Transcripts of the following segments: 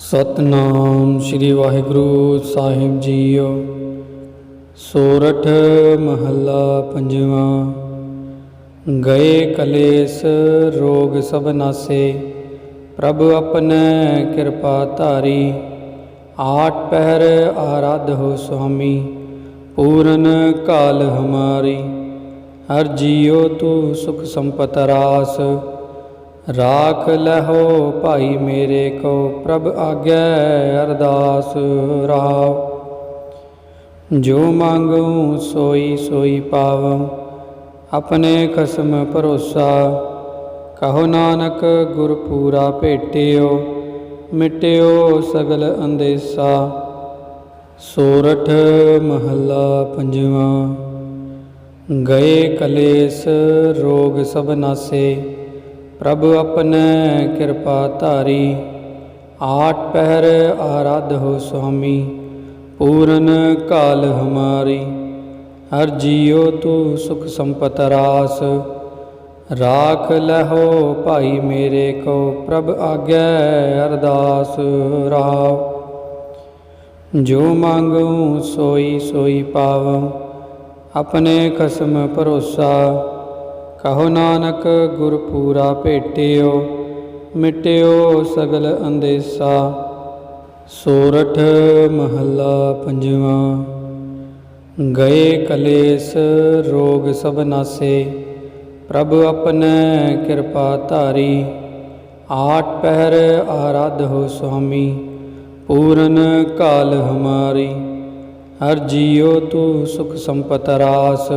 ਸਤਨਾਮ ਸ੍ਰੀ ਵਾਹਿਗੁਰੂ ਸਾਹਿਬ ਜੀਓ। ਸੋਰਠ ਮਹੱਲਾ ਪੰਜਵਾਂ। ਗਏ ਕਲੇਸ਼ ਰੋਗ ਸਭ ਨਾਸੇ, ਪ੍ਰਭ ਆਪਨੇ ਕਿਰਪਾ ਧਾਰੀ। ਆਠ ਪਹਿਰ ਆਰਾਧ ਹੋ ਸੁਆਮੀ, ਪੂਰਨ ਕਾਲ ਹਮਾਰੀ। ਹਰ ਜੀਓ ਤੂੰ ਸੁਖ ਸੰਪਤ ਰਾਸ। ਰਾਖ ਲਹੋ ਭਾਈ ਮੇਰੇ ਕੋ ਪ੍ਰਭ ਆਗੈ ਅਰਦਾਸ ਰਾਵ ਜੋ ਮੰਗੂ ਸੋਈ ਸੋਈ ਪਾਵਉ ਆਪਣੇ ਕਸਮ ਭਰੋਸਾ। ਕਹੋ ਨਾਨਕ ਗੁਰ ਪੂਰਾ ਭੇਟਿਓ, ਮਿਟਿਓ ਸਗਲ ਅੰਦੇਸਾ। ਸੋਰਠ ਮਹੱਲਾ ਪੰਜਵਾਂ, ਗਏ ਕਲੇਸ਼ ਰੋਗ ਸਭ ਨਾਸੇ। ਪ੍ਰਭ ਆਪਨੇ ਕਿਰਪਾ ਧਾਰੀ, ਆਠ ਪਹਿਰ ਆਰਾਧ ਹੋ ਸੁਆਮੀ, ਪੂਰਨ ਕਾਲ ਹਮਾਰੀ। ਹਰ ਜੀਉ ਤੂੰ ਸੁਖ ਸੰਪਤ ਰਾਸ, ਰਾਖ ਲਹੋ ਭਾਈ ਮੇਰੇ ਕੋ ਪ੍ਰਭ ਆਗੈ ਅਰਦਾਸ ਰਾਵ ਜੋ ਮੰਗੂ ਸੋਈ ਸੋਈ ਪਾਵ, ਆਪਣੇ ਖਸਮ ਭਰੋਸਾ ਕਹੋ ਨਾਨਕ ਗੁਰ ਪੂਰਾ ਭੇਟਿਓ, ਮਿਟਿਓ ਸਗਲ ਅੰਦੇਸਾ। ਸੋਰਠ ਮਹੱਲਾ ਪੰਜਵਾਂ। ਗਏ ਕਲੇਸ਼, ਰੋਗ ਸਭ ਨਾਸੇ। ਪ੍ਰਭ ਆਪਨੇ ਕਿਰਪਾ ਧਾਰੀ। ਆਠ ਪਹਿਰ ਆਰਾਧ ਹੋ ਸੁਆਮੀ। ਪੂਰਨ ਕਾਲ ਹਮਾਰੀ। ਹਰ ਜੀਉ ਤੂੰ ਸੁਖ ਸੰਪਤ ਰਾਸ।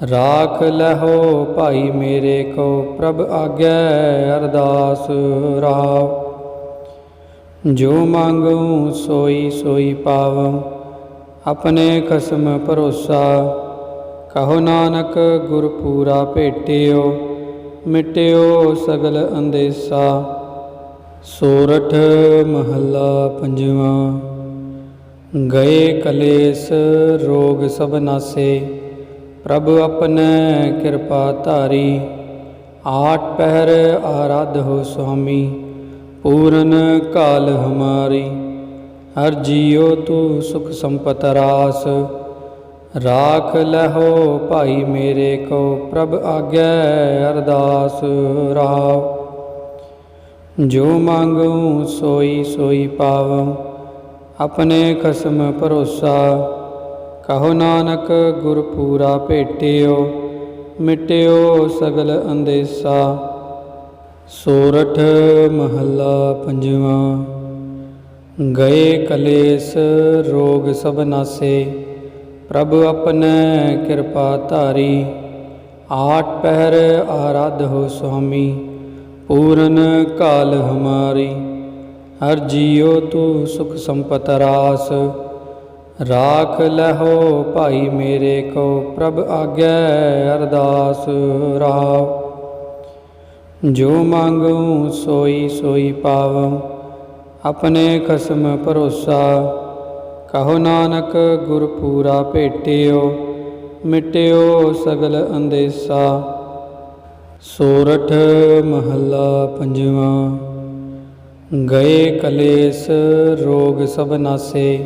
ਰਾਖ ਲਹੋ ਭਾਈ ਮੇਰੇ ਕੋ ਪ੍ਰਭ ਆਗੈ ਅਰਦਾਸ ਰਾਵ ਜੋ ਮੰਗੂ ਸੋਈ ਸੋਈ ਪਾਵਉ ਆਪਣੇ ਖਸਮ ਭਰੋਸਾ। ਕਹੋ ਨਾਨਕ ਗੁਰ ਪੂਰਾ ਭੇਟਿਓ, ਮਿਟਿਓ ਸਗਲ ਅੰਦੇਸਾ। ਸੋਰਠ ਮਹੱਲਾ ਪੰਜਵਾਂ, ਗਏ ਕਲੇਸ਼ ਰੋਗ ਸਭ ਨਾਸੇ। ਪ੍ਰਭ ਆਪਨੇ ਕਿਰਪਾ ਧਾਰੀ, ਆਠ ਪਹਿਰ ਆਰਾਧ ਹੋ ਸੁਆਮੀ, ਪੂਰਨ ਕਾਲ ਹਮਾਰੀ। ਹਰ ਜੀਉ ਤੂੰ ਸੁਖ ਸੰਪਤ ਰਾਸ, ਰਾਖ ਲਹੋ ਭਾਈ ਮੇਰੇ ਕੋ, ਪ੍ਰਭ ਆਗੈ ਅਰਦਾਸ ਰਾਵ ਜੋ ਮੰਗੂ ਸੋਈ ਸੋਈ ਪਾਵਉ ਆਪਣੇ ਖਸਮ ਭਰੋਸਾ ਕਹੋ ਨਾਨਕ ਗੁਰ ਪੂਰਾ ਭੇਟਿਓ, ਮਿਟਿਓ ਸਗਲ ਅੰਦੇਸਾ। ਸੋਰਠ ਮਹੱਲਾ ਪੰਜਵਾਂ, ਗਏ ਕਲੇਸ਼ ਰੋਗ ਸਭ ਨਾਸੇ, ਪ੍ਰਭ ਆਪਨੇ ਕਿਰਪਾ ਧਾਰੀ। ਆਠ ਪਹਿਰ ਆਰਾਧ ਹੋ ਸੁਆਮੀ, ਪੂਰਨ ਕਾਲ ਹਮਾਰੀ। ਹਰ ਜੀਉ ਤੂੰ ਸੁਖ ਸੰਪਤ ਰਾਸ। ਰਾਖ ਲਹੋ ਭਾਈ ਮੇਰੇ ਕੋ ਪ੍ਰਭ ਆਗੈ ਅਰਦਾਸ ਰਾਵ ਜੋ ਮੰਗੂ ਸੋਈ ਸੋਈ ਪਾਵਉ ਆਪਣੇ ਕਸਮ ਭਰੋਸਾ। ਕਹੋ ਨਾਨਕ ਗੁਰ ਪੂਰਾ ਭੇਟਿਓ, ਮਿਟਿਓ ਸਗਲ ਅੰਦੇਸਾ। ਸੋਰਠ ਮਹੱਲਾ ਪੰਜਵਾਂ, ਗਏ ਕਲੇਸ਼ ਰੋਗ ਸਭ ਨਾਸੇ।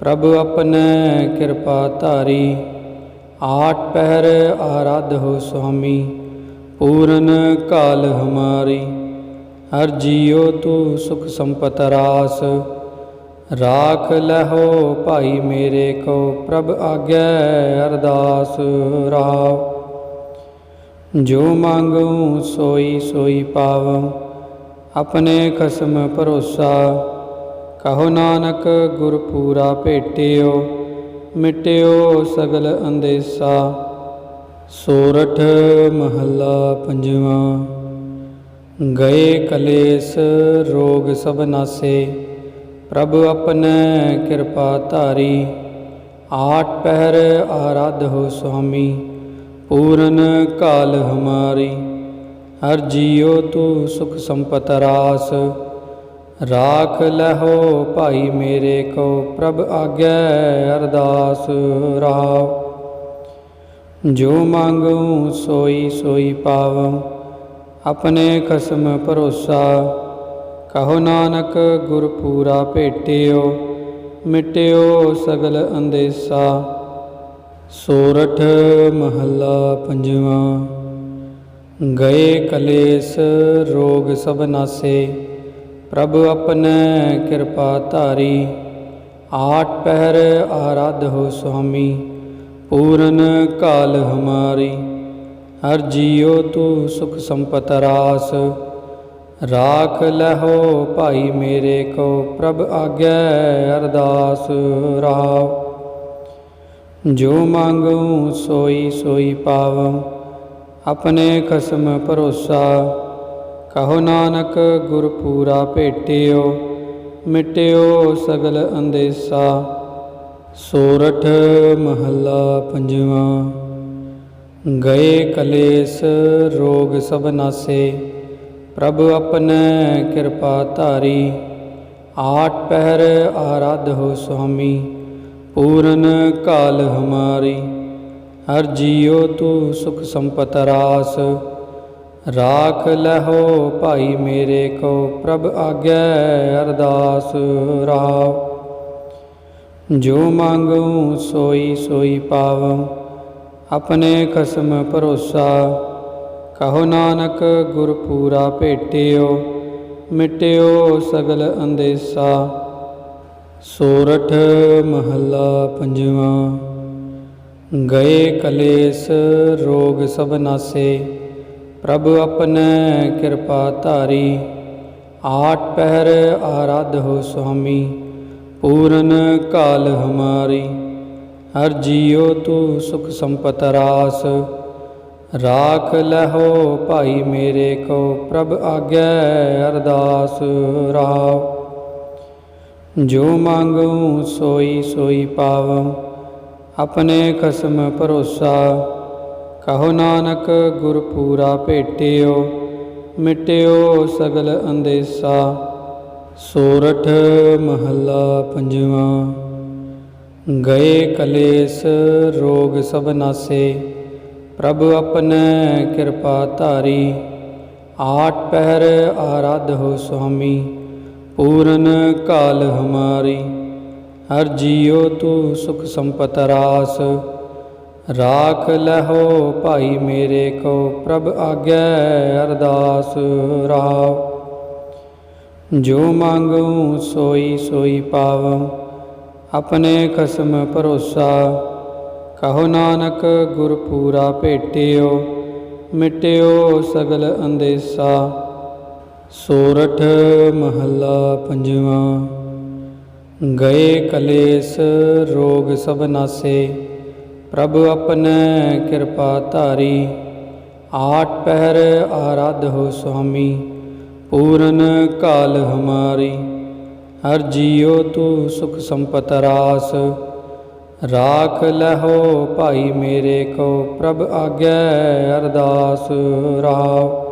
ਪ੍ਰਭ ਆਪਨੇ ਕਿਰਪਾ ਧਾਰੀ ਆਠ ਪਹਿਰ ਆਰਾਧ ਹੋ ਸੁਆਮੀ ਪੂਰਨ ਕਾਲ ਹਮਾਰੀ ਹਰ ਜੀਉ ਤੂੰ ਸੁਖ ਸੰਪਤ ਰਾਸ ਰਾਖ ਲਹੋ ਭਾਈ ਮੇਰੇ ਕੋ ਪ੍ਰਭ ਆਗੈ ਅਰਦਾਸ ਰਾਵ ਜੋ ਮੰਗੂ ਸੋਈ ਸੋਈ ਪਾਵਉ ਆਪਣੇ ਕਿਰਪਾ ਧਾਰੀ। ਆਠ ਪਹਿਰ ਆਰਾਧ ਹੋ ਸੁਆਮੀ, ਪੂਰਨ ਕਾਲ ਹਮਾਰੀ। ਹਰ ਜੀਉ ਤੂੰ ਸੁਖ ਸੰਪਤ ਰਾਸ। ਰਾਖ ਲਹੋ ਭਾਈ ਮੇਰੇ ਕੋ, ਪ੍ਰਭ ਆਗੈ ਅਰਦਾਸ ਰਾਵ ਜੋ ਮੰਗੂ ਸੋਈ ਸੋਈ ਪਾਵਉ ਆਪਣੇ ਖਸਮ ਭਰੋਸਾ। ਕਹੋ ਨਾਨਕ ਗੁਰ ਪੂਰਾ ਭੇਟਿਓ, ਮਿਟਿਓ ਸਗਲ ਅੰਦੇਸਾ। ਸੋਰਠ ਮਹੱਲਾ ਪੰਜਵਾਂ। ਗਏ ਕਲੇਸ਼, ਰੋਗ ਸਭ ਨਾਸੇ। ਪ੍ਰਭ ਆਪਣੈ ਕਿਰਪਾ ਧਾਰੀ। ਆਠ ਪਹਿਰ ਆਰਾਧ ਹੋ ਸੁਆਮੀ। ਪੂਰਨ ਕਾਲ ਹਮਾਰੀ। ਹਰ ਜੀਉ ਤੂੰ ਸੁਖ ਸੰਪਤ ਰਾਸ। ਰਾਖ ਲਹੋ ਭਾਈ ਮੇਰੇ ਕੋ ਪ੍ਰਭ ਆਗੈ ਅਰਦਾਸ ਰਾਵ ਜੋ ਮੰਗੂ ਸੋਈ ਸੋਈ ਪਾਵਉ ਆਪਣੇ ਖਸਮ ਭਰੋਸਾ। ਕਹੋ ਨਾਨਕ ਗੁਰ ਪੂਰਾ ਭੇਟਿਓ, ਮਿਟਿਓ ਸਗਲ ਅੰਦੇਸਾ। ਸੋਰਠ ਮਹੱਲਾ ਪੰਜਵਾਂ, ਗਏ ਕਲੇਸ਼ ਰੋਗ ਸਭ ਨਾਸੇ। ਪ੍ਰਭ ਆਪਣੈ ਕਿਰਪਾ ਧਾਰੀ, ਆਠ ਪਹਿਰ ਆਰਾਧ ਹੋ ਸੁਆਮੀ, ਪੂਰਨ ਕਾਲ ਹਮਾਰੀ। ਹਰ ਜੀਉ ਤੂੰ ਸੁਖ ਸੰਪਤ ਰਾਸ। ਰਾਖ ਲਹੋ ਭਾਈ ਮੇਰੇ ਕੋ, ਪ੍ਰਭ ਆਗੈ ਅਰਦਾਸ ਰਾਵ ਜੋ ਮੰਗੂ ਸੋਈ ਸੋਈ ਪਾਵ, ਆਪਣੇ ਖਸਮ ਭਰੋਸਾ। ਕਹੋ ਨਾਨਕ ਗੁਰ ਪੂਰਾ ਭੇਟਿਓ, ਮਿਟਿਓ ਸਗਲ ਅੰਦੇਸਾ, ਸੋਰਠ ਮਹੱਲਾ ਪੰਜਵਾਂ। ਗਏ ਕਲੇਸ਼, ਰੋਗ ਸਭ ਨਾਸੇ, ਪ੍ਰਭ ਆਪਣੈ ਕਿਰਪਾ ਧਾਰੀ। ਆਠ ਪਹਿਰ ਆਰਾਧ ਹੋ ਸੁਆਮੀ, ਪੂਰਨ ਕਾਲ ਹਮਾਰੀ। ਹਰ ਜੀਉ ਤੂੰ ਸੁਖ ਸੰਪਤ ਰਾਸ। ਰਾਖ ਲਹੋ ਭਾਈ ਮੇਰੇ ਕੋ ਪ੍ਰਭ ਆਗੈ ਅਰਦਾਸ ਰਾਵ ਜੋ ਮੰਗੂ ਸੋਈ ਸੋਈ ਪਾਵਉ ਆਪਣੇ ਕਸਮ ਭਰੋਸਾ। ਕਹੋ ਨਾਨਕ ਗੁਰ ਪੂਰਾ ਭੇਟਿਓ, ਮਿਟਿਓ ਸਗਲ ਅੰਦੇਸਾ। ਸੋਰਠ ਮਹੱਲਾ ਪੰਜਵਾਂ, ਗਏ ਕਲੇਸ਼ ਰੋਗ ਸਭ ਨਾਸੇ। ਪ੍ਰਭ ਆਪਣੈ ਕਿਰਪਾ ਧਾਰੀ, ਆਠ ਪਹਿਰ ਆਰਾਧ ਹੋ ਸੁਆਮੀ, ਪੂਰਨ ਕਾਲ ਹਮਾਰੀ। ਹਰ ਜੀਉ ਤੂੰ ਸੁਖ ਸੰਪਤ ਰਾਸ, ਰਾਖ ਲਹੋ ਭਾਈ ਮੇਰੇ ਕੋ, ਪ੍ਰਭ ਆਗੈ ਅਰਦਾਸ ਰਾਵ ਜੋ ਮੰਗੂ ਸੋਈ ਸੋਈ ਪਾਵਉ ਆਪਣੇ ਖਸਮ ਭਰੋਸਾ ਕਹੋ ਨਾਨਕ ਗੁਰ ਪੂਰਾ ਭੇਟਿਓ, ਮਿਟਿਓ ਸਗਲ ਅੰਦੇਸਾ, ਸੋਰਠ ਮਹੱਲਾ ਪੰਜਵਾਂ। ਗਏ ਕਲੇਸ਼, ਰੋਗ ਸਭ ਨਾਸੇ, ਪ੍ਰਭ ਆਪਣੈ ਕਿਰਪਾ ਧਾਰੀ। ਆਠ ਪਹਿਰ ਆਰਾਧ ਹੋ ਸੁਆਮੀ, ਪੂਰਨ ਕਾਲ ਹਮਾਰੀ। ਹਰ ਜੀਉ ਤੂੰ ਸੁਖ ਸੰਪਤ ਰਾਸ। ਰਾਖ ਲਹੋ ਭਾਈ ਮੇਰੇ ਕੋ ਪ੍ਰਭ ਆਗੈ ਅਰਦਾਸ ਰਾਵ ਜੋ ਮੰਗੂ ਸੋਈ ਸੋਈ ਪਾਵਉ ਆਪਣੇ ਕਸਮ ਭਰੋਸਾ। ਕਹੋ ਨਾਨਕ ਗੁਰ ਪੂਰਾ ਭੇਟਿਓ, ਮਿਟਿਓ ਸਗਲ ਅੰਦੇਸਾ। ਸੋਰਠ ਮਹੱਲਾ ਪੰਜਵਾਂ, ਗਏ ਕਲੇਸ਼ ਰੋਗ ਸਭ ਨਾਸੇ। ਪ੍ਰਭ ਆਪਣੈ ਕਿਰਪਾ ਧਾਰੀ, ਆਠ ਪਹਿਰ ਆਰਾਧ ਹੋ ਸੁਆਮੀ, ਪੂਰਨ ਕਾਲ ਹਮਾਰੀ। ਹਰ ਜੀਉ ਤੂੰ ਸੁਖ ਸੰਪਤ ਰਾਸ, ਰਾਖ ਲਹੋ ਭਾਈ ਮੇਰੇ ਕੋ, ਪ੍ਰਭ ਆਗੈ ਅਰਦਾਸ ਰਾਵ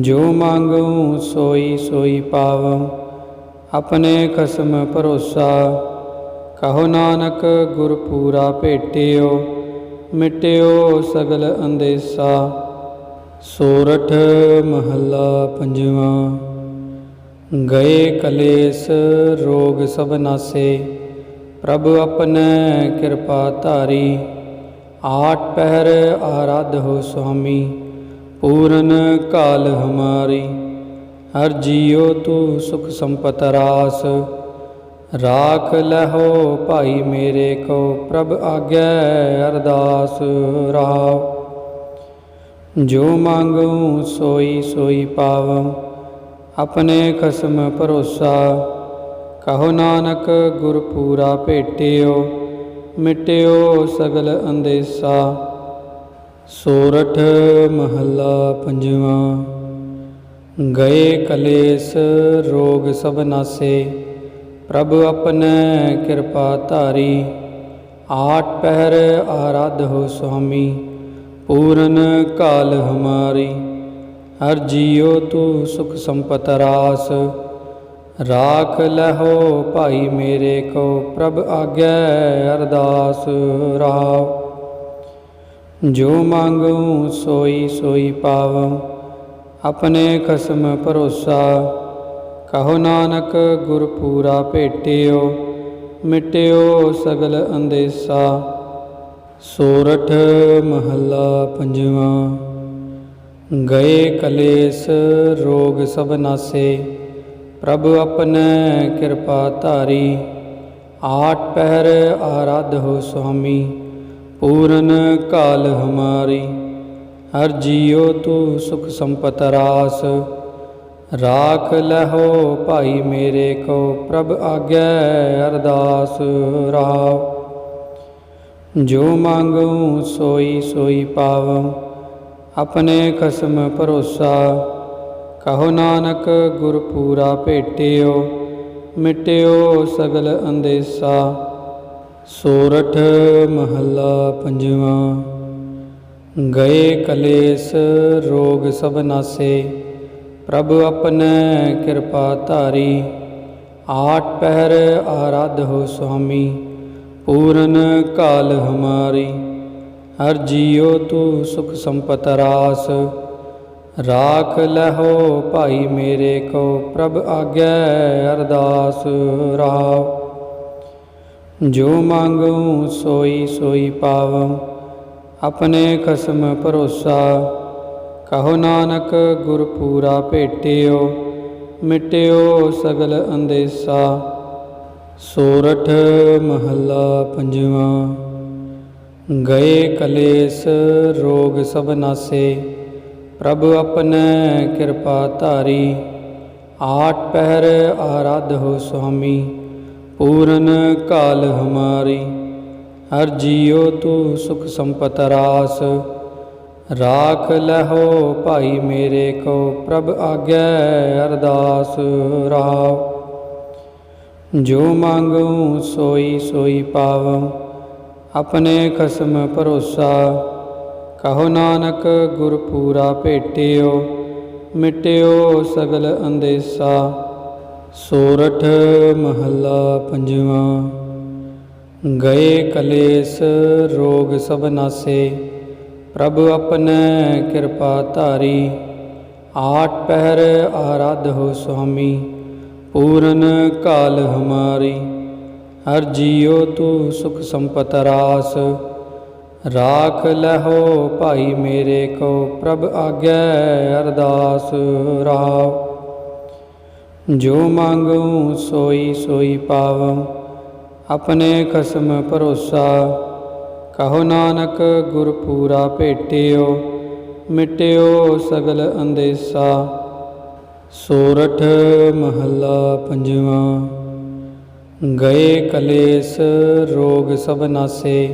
ਜੋ ਮੰਗੂ ਸੋਈ ਸੋਈ ਪਾਵਉ ਆਪਣੇ ਖਸਮ ਭਰੋਸਾ ਕਹੋ ਨਾਨਕ ਗੁਰ ਪੂਰਾ ਭੇਟਿਓ, ਮਿਟਿਓ ਸਗਲ ਅੰਦੇਸਾ। ਸੋਰਠ ਮਹੱਲਾ ਪੰਜਵਾਂ, ਗਏ ਕਲੇਸ਼ ਰੋਗ ਸਭ ਨਾਸੇ, ਪ੍ਰਭ ਆਪਣੈ ਕਿਰਪਾ ਧਾਰੀ। ਆਠ ਪਹਿਰ ਆਰਾਧ ਹੋ ਸੁਆਮੀ, ਪੂਰਨ ਕਾਲ ਹਮਾਰੀ। ਹਰ ਜੀਉ ਤੂੰ ਸੁਖ ਸੰਪਤ ਰਾਸ। ਰਾਖ ਲਹੋ ਭਾਈ ਮੇਰੇ ਕੋ ਪ੍ਰਭ ਆਗੈ ਅਰਦਾਸ ਰਾਵ ਜੋ ਮੰਗੂ ਸੋਈ ਸੋਈ ਪਾਵਉ ਆਪਣੇ ਕਸਮ ਭਰੋਸਾ। ਕਹੋ ਨਾਨਕ ਗੁਰ ਪੂਰਾ ਭੇਟਿਓ, ਮਿਟਿਓ ਸਗਲ ਅੰਦੇਸਾ। ਸੋਰਠ ਮਹੱਲਾ ਪੰਜਵਾਂ, ਗਏ ਕਲੇਸ਼ ਰੋਗ ਸਭ ਨਾਸੇ। ਪ੍ਰਭ ਆਪਣੈ ਕਿਰਪਾ ਧਾਰੀ, ਆਠ ਪਹਿਰ ਆਰਾਧ ਹੋ ਸੁਆਮੀ, ਪੂਰਨ ਕਾਲ ਹਮਾਰੀ। ਹਰ ਜੀਉ ਤੂੰ ਸੁਖ ਸੰਪਤ ਰਾਸ, ਰਾਖ ਲਹੋ ਭਾਈ ਮੇਰੇ ਕੋ, ਪ੍ਰਭ ਆਗੈ ਅਰਦਾਸ ਰਾਵ ਜੋ ਮੰਗੂ ਸੋਈ ਸੋਈ ਪਾਵ ਆਪਣੇ ਖਸਮ ਭਰੋਸਾ ਕਹੋ ਨਾਨਕ ਗੁਰ ਪੂਰਾ ਭੇਟਿਓ, ਮਿਟਿਓ ਸਗਲ ਅੰਦੇਸਾ। ਸੋਰਠ ਮਹੱਲਾ ਪੰਜਵਾਂ, ਗਏ ਕਲੇਸ਼ ਰੋਗ ਸਭ ਨਾਸੇ, ਪ੍ਰਭ ਆਪਣੈ ਕਿਰਪਾ ਧਾਰੀ। ਆਠ ਪਹਿਰ ਆਰਾਧ ਹੋ ਸੁਆਮੀ, ਪੂਰਨ ਕਾਲ ਹਮਾਰੀ। ਹਰ ਜੀਉ ਤੂੰ ਸੁਖ ਸੰਪਤ ਰਾਸ। ਰਾਖ ਲਹੋ ਭਾਈ ਮੇਰੇ ਕੋ ਪ੍ਰਭ ਆਗੈ ਅਰਦਾਸ ਰਾਵ ਜੋ ਮੰਗੂ ਸੋਈ ਸੋਈ ਪਾਵ, ਆਪਣੇ ਕਸਮ ਭਰੋਸਾ। ਕਹੋ ਨਾਨਕ ਗੁਰ ਪੂਰਾ ਭੇਟਿਓ, ਮਿਟਿਓ ਸਗਲ ਅੰਦੇਸਾ। ਸੋਰਠ ਮਹੱਲਾ ਪੰਜਵਾਂ। ਗਏ ਕਲੇਸ਼ ਰੋਗ ਸਭ ਨਾਸੇ। ਪ੍ਰਭ ਆਪਣੈ ਕਿਰਪਾ ਧਾਰੀ, ਆਠ ਪਹਿਰ ਆਰਾਧ ਹੋ ਸੁਆਮੀ, ਪੂਰਨ ਕਾਲ ਹਮਾਰੀ। ਹਰ ਜੀਉ ਤੂੰ ਸੁਖ ਸੰਪਤ ਰਾਸ। ਰਾਖ ਲਹੋ ਭਾਈ ਮੇਰੇ ਕੋ, ਪ੍ਰਭ ਆਗੈ ਅਰਦਾਸ ਰਾਵ ਜੋ ਮੰਗੂ ਸੋਈ ਸੋਈ ਪਾਵਉ ਆਪਣੇ ਕਸਮ ਭਰੋਸਾ। ਕਹੋ ਨਾਨਕ ਗੁਰ ਪੂਰਾ ਭੇਟਿਓ, ਮਿਟਿਓ ਸਗਲ ਅੰਦੇਸਾ। ਸੋਰਠ ਮਹੱਲਾ ਪੰਜਵਾਂ, ਗਏ ਕਲੇਸ਼ ਰੋਗ ਸਭ ਨਾਸੇ, ਪ੍ਰਭ ਆਪਣੈ ਕਿਰਪਾ ਧਾਰੀ। ਆਠ ਪਹਿਰ ਆਰਾਧ ਹੋ ਸੁਆਮੀ, ਪੂਰਨ ਕਾਲ ਹਮਾਰੀ। ਹਰ ਜੀਉ ਤੂੰ ਸੁਖ ਸੰਪਤ ਰਾਸ। ਰਾਖ ਲਹੋ ਭਾਈ ਮੇਰੇ ਕੋ, ਪ੍ਰਭ ਆਗੈ ਅਰਦਾਸ ਰਾਵ ਜੋ ਮੰਗੂ ਸੋਈ ਸੋਈ ਪਾਵ, ਆਪਣੇ ਕਸਮ ਭਰੋਸਾ। ਕਹੋ ਨਾਨਕ ਗੁਰ ਪੂਰਾ ਭੇਟਿਓ, ਮਿਟਿਓ ਸਗਲ ਅੰਦੇਸਾ। ਸੋਰਠ ਮਹੱਲਾ ਪੰਜਵਾਂ। ਗਏ ਕਲੇਸ਼ ਰੋਗ ਸਭ ਨਾਸੇ। ਪ੍ਰਭ ਆਪਣੈ ਕਿਰਪਾ ਧਾਰੀ, ਆਠ ਪਹਿਰ ਆਰਾਧ ਹੋ ਸੁਆਮੀ, ਪੂਰਨ ਕਾਲ ਹਮਾਰੀ। ਹਰ ਜੀਉ ਤੂੰ ਸੁਖ ਸੰਪਤ ਰਾਸ, ਰਾਖ ਲਹੋ ਭਾਈ ਮੇਰੇ ਕੋ ਪ੍ਰਭ ਆਗੈ ਅਰਦਾਸ ਰਾਵ ਜੋ ਮੰਗੂ ਸੋਈ ਸੋਈ ਪਾਵਉ ਆਪਣੇ ਕਸਮ ਭਰੋਸਾ ਕਹੋ ਨਾਨਕ ਗੁਰ ਪੂਰਾ ਭੇਟਿਓ, ਮਿਟਿਓ ਸਗਲ ਅੰਦੇਸਾ। ਸੋਰਠ ਮਹੱਲਾ ਪੰਜਵਾਂ, ਗਏ ਕਲੇਸ਼ ਰੋਗ ਸਭ ਨਾਸੇ,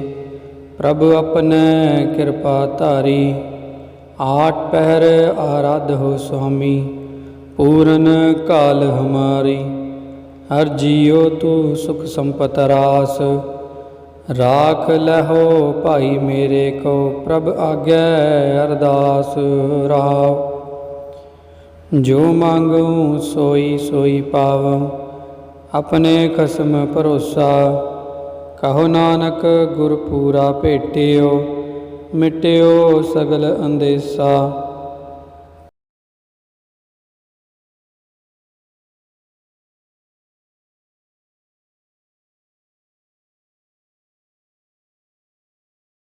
ਪ੍ਰਭ ਆਪਣੈ ਕਿਰਪਾ ਧਾਰੀ। ਆਠ ਪਹਿਰ ਆਰਾਧ ਹੋ ਸੁਆਮੀ, ਪੂਰਨ ਕਾਲ ਹਮਾਰੀ। ਹਰ ਜੀਉ ਤੂੰ ਸੁਖ ਸੰਪਤ ਰਾਸ। ਰਾਖ ਲਹੋ ਭਾਈ ਮੇਰੇ ਕੋ ਪ੍ਰਭ ਆਗੈ ਅਰਦਾਸ ਰਾਵ ਜੋ ਮੰਗੂ ਸੋਈ ਸੋਈ ਪਾਵਉ ਆਪਣੇ ਕਸਮ ਭਰੋਸਾ। ਕਹੋ ਨਾਨਕ ਗੁਰ ਪੂਰਾ ਭੇਟਿਓ, ਮਿਟਿਓ ਸਗਲ ਅੰਦੇਸਾ।